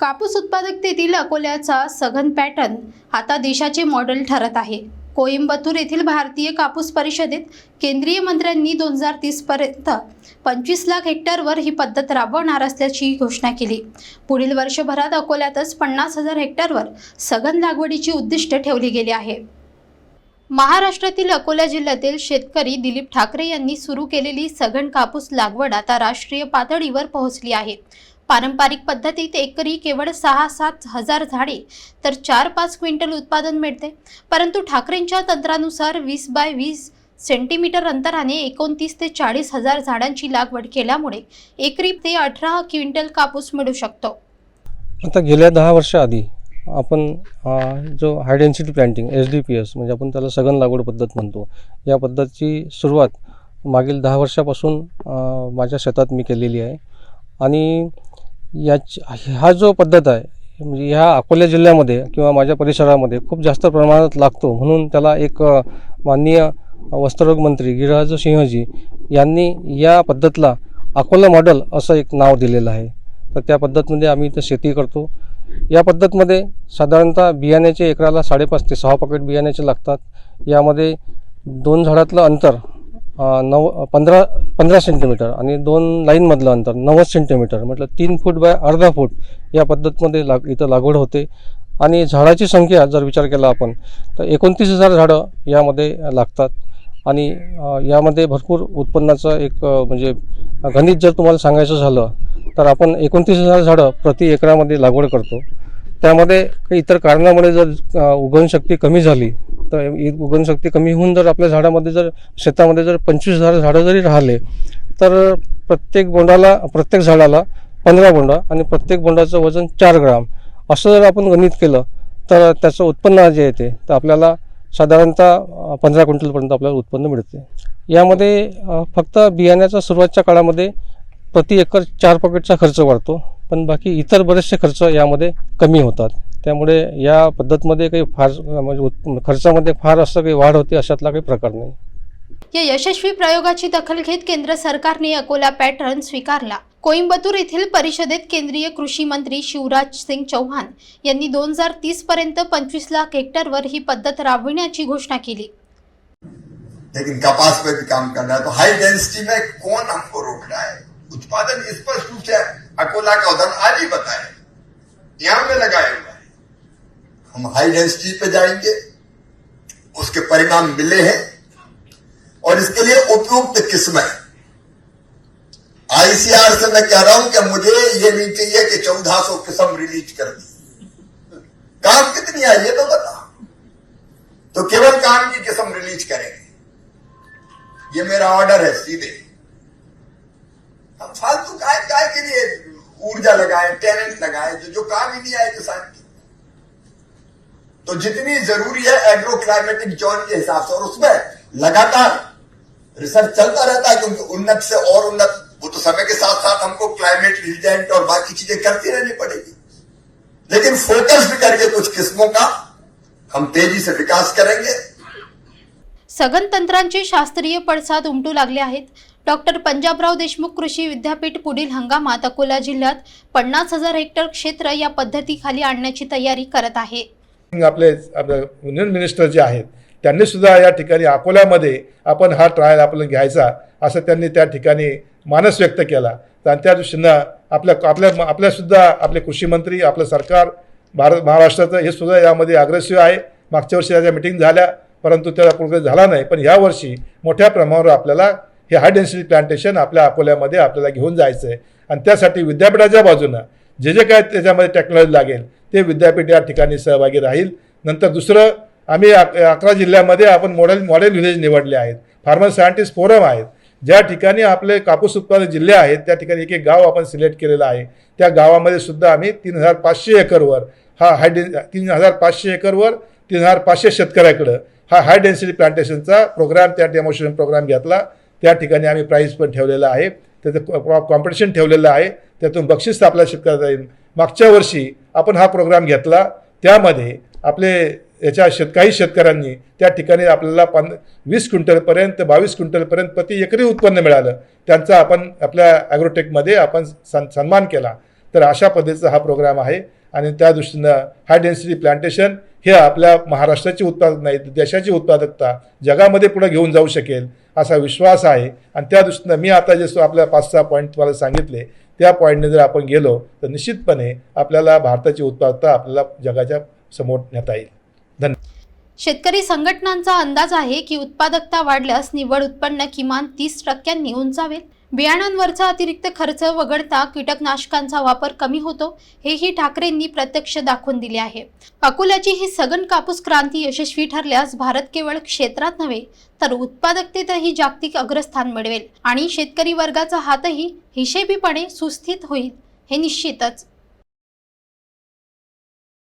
कापूस उत्पादकतेतील अकोल्याचा सघन पॅटर्न आता देशाचे मॉडेल ठरत आहे. कोइंबतूर येथील भारतीय कापूस परिषदेत केंद्रीय मंत्र्यांनी दोन हजार तीसपर्यंत पंचवीस लाख हेक्टरवर ही पद्धत राबवणार असल्याची घोषणा केली. पुढील वर्षभरात अकोल्यातच पन्नास हजार हेक्टरवर सघन लागवडीची उद्दिष्ट ठेवली गेली आहे. महाराष्ट्रातील अकोला जिल्ह्यातील शेतकरी दिलीप ठाकरे यांनी सुरू केलेली सघन कापूस लागवड आता राष्ट्रीय पातळीवर पोहोचली आहे. पारंपरिक पद्धतीत एकरी केवळ सहा सात हजार झाडे तर चार पाच क्विंटल उत्पादन मिळते. परंतु ठाकरेंच्या तंत्रानुसार वीस बाय वीस सेंटीमीटर अंतराने एकोणतीस ते चाळीस हजार झाडांची लागवड केल्यामुळे एकरी ते अठरा क्विंटल कापूस मिळू शकतो. आता गेल्या दहा वर्षाआधी आपण जो high density planting S D P S म्हणजे आपण त्याला सघन लागवड पद्धत म्हणतो या पद्धतीची सुरुवात मागील दहा वर्षापासून माझ्या शेतात मी केलेली आहे. आणि याच हा जो पद्धत आहे म्हणजे ह्या अकोला जिल्ह्यामध्ये किंवा माझ्या परिसरामध्ये खूप जास्त प्रमाणात लागतो. म्हणून त्याला एक माननीय वस्त्रोग मंत्री गिरिराज सिंहजी यांनी या पद्धतला अकोला मॉडेल असं एक नाव दिलेलं आहे. तर त्या पद्धतमध्ये आम्ही इथं शेती करतो. या पद्धतमध्ये साधारणतः बियाण्याचे एकराला साडेपाच ते सहा पॉकेट बियाण्याचे लागतात. यामध्ये दोन झाडातलं अंतर नऊ पंधरा पंधरा सेंटीमीटर आणि दोन लाईनमधलं अंतर नव्वद सेंटीमीटर म्हटलं तीन फूट बाय अर्धा फूट या पद्धतमध्ये लाग इथं लागवड होते. आणि झाडाची संख्या जर विचार केला आपण तर एकोणतीस हजार झाडं यामध्ये लागतात. आणि यामध्ये भरपूर उत्पन्नाचं एक म्हणजे गणित जर तुम्हाला सांगायचं झालं तर आपण एकोणतीस हजार झाडं प्रति एकरामध्ये लागवड करतो. त्यामध्ये काही इतर कारणामुळे जर उगवणशक्ती कमी झाली तर इ- कमी होऊन जर आपल्या झाडामध्ये जर शेतामध्ये जर पंचवीस हजार झाडं जरी राहिले तर प्रत्येक बोंडाला प्रत्येक झाडाला पंधरा बोंडा आणि प्रत्येक बोंडाचं वजन चार ग्राम. असं जर आपण गणित केलं तर त्याचं उत्पन्न जे येते. तर आपल्याला साधारणतः पंधरा क्विंटलपर्यंत आपल्याला उत्पन्न मिळते. यामध्ये फक्त बियाण्याचा सुरुवातच्या काळामध्ये प्रति एकर चार पॉकेटचा खर्च वाढतो पण बाकी इतर बरेचसे खर्च यामध्ये कमी होतात. त्यामुळे या पद्धतमध्ये काही फार म्हणजे खर्चामध्ये फार असं काही वाढ होते अशातला काही प्रकार नाही. या यशस्वी प्रयोगाची दखल घेत केंद्र सरकारने अकोला पॅटर्न स्वीकारला. कोइंबतूर येथील परिषदेत केंद्रीय कृषी मंत्री शिवराज सिंग चौहान यांनी दोन हजार तीस पर्यंत पंचवीस लाख हेक्टरवर ही पद्धत राबविण्याची घोषणा केली. लेकिन कपास पे भी काम करना है तो हाई डेंसिटी में कौन हमको रोक रहा है? उत्पादन स्पष्ट रूप से अकोला का उदाहरण आज ही बताए। यहां में लगाया हुआ हम हाई डेंसिटी पे जाएँगे, उसके परिणाम मिले हैं, और इसके लिए उपयुक्त किस्में आईसीआर से मैं कह रहा हूँ कि मुझे ये नहीं चाहिए कि चौदह सौ किस्म रिलीज़ कर दी। काम कितनी आई ये तो बता। तो केवल काम की किस्म रिलीज़ करेंगे। ये मेरा ऑर्डर है सीधे। हम फालतू काय काय के लिए ऊर्जा लगाए टैलेंट लगाए, जो जो काम ही नहीं आए किसान की। तो जितनी जरूरी है एग्रो क्लाइमेटिक जोन के हिसाब से और उसमें लगातार रिसर्च चलता रहता है क्योंकि उन्नत से और उन्नत वो तो समय के साथ साथ हमको क्लाइमेट रिजेंट और बाकी चीजें करती रहनी पड़ेगी। लेकिन फोकस्ड करके कुछ किस्मों का हम तेजी से विकास करेंगे। सघन तंत्रांचे शास्त्रीय पडसाद उमटू लागले आहेत. डॉक्टर पंजाबराव देशमुख कृषी विद्यापीठ पुढील हंगामात अकोला जिल्ह्यात पन्नास हजार हेक्टर क्षेत्र या पद्धतीखाली आणण्याची तयारी करत आहे. आपले युनियन मिनिस्टर जे आहेत त्यांनी सुद्धा या ठिकाणी अकोल्यामध्ये आपण हा ट्रायल आपल्याला घ्यायचा असं त्यांनी त्या ठिकाणी मानस व्यक्त केला. तर त्या दृष्टीनं आपल्या आपल्या आपल्यासुद्धा आपले कृषी मंत्री आपलं सरकार भारत महाराष्ट्राचं हे सुद्धा यामध्ये अग्रेसिव्ह आहे. मागच्या वर्षी याच्या मिटिंग झाल्या परंतु त्याला प्रोग्रेस झाला नाही. पण यावर्षी मोठ्या प्रमाणावर आपल्याला हे हाय डेन्सिटी प्लांटेशन आपल्या अकोल्यामध्ये आपल्याला घेऊन जायचं आहे आणि त्यासाठी विद्यापीठाच्या बाजूनं जे जे काय त्याच्यामध्ये टेक्नॉलॉजी लागेल ते विद्यापीठ या ठिकाणी सहभागी राहील. नंतर दुसरं आम्ही अक अकरा जिल्ह्यामध्ये आपण मॉडेल मॉडेल व्हिलेज निवडले आहेत. फार्मर सायंटिस्ट फोरम आहेत. ज्या ठिकाणी आपले कापूस उत्पादक जिल्हे आहेत त्या ठिकाणी एक एक गाव आपण सिलेक्ट केलेलं आहे. त्या गावामध्ये सुद्धा आम्ही तीन हजार पाचशे एकरवर हा हाय डे तीन हजार पाचशे एकरवर तीन हजार पाचशे शेतकऱ्याकडं हा हाय डेन्सिटी प्लांटेशनचा प्रोग्राम त्या डेमॉन्स्ट्रेशन प्रोग्राम घेतला. त्या ठिकाणी आम्ही प्राईज पण ठेवलेलं आहे. त्याचं कॉम्पिटिशन ठेवलेलं आहे. त्यातून बक्षीस आपल्या शेतकऱ्याला येईल. मागच्या वर्षी आपण हा प्रोग्राम घेतला त्यामध्ये आपले याच्या शेत काही शेतकऱ्यांनी त्या ठिकाणी आपल्याला पन वीस क्विंटलपर्यंत बावीस क्विंटलपर्यंत प्रति एकरी उत्पन्न मिळालं. त्यांचा आपण आपल्या ॲग्रोटेकमध्ये आपण सन सन्मान केला. तर अशा पद्धतीचा हा प्रोग्राम आहे. आणि त्या दृष्टीनं हाय डेन्सिटी प्लांटेशन हे आपल्या महाराष्ट्राची उत्पादक नाही देशाची उत्पादकता जगामध्ये पुढे घेऊन जाऊ शकेल असा विश्वास आहे. आणि त्या दृष्टीनं मी आता जे आपल्या पाच सहा पॉईंट तुम्हाला सांगितले त्या पॉईंटने जर आपण गेलो तर निश्चितपणे आपल्याला भारताची उत्पादकता आपल्याला जगाच्या समोर नेता येईल. धन्यवाद शेतकरी संघटनांचा अंदाज आहे की उत्पादकता वाढल्यास निव्वळ उत्पन्न किमान तीस टक्क्यांनी उंचावेल. बियाणांवरचा अतिरिक्त खर्च वगळता कीटकनाशकांचा वापर कमी होतो हेही ठाकरेंनी प्रत्यक्ष दाखवून दिले आहे. अकोल्याची ही सघन कापूस क्रांती यशस्वी ठरल्यास भारत केवळ क्षेत्रात नव्हे तर उत्पादकतेतही जागतिक अग्रस्थान मिळवेल आणि शेतकरी वर्गाचा हातही हिशेबीपणे सुस्थित होईल हे निश्चितच.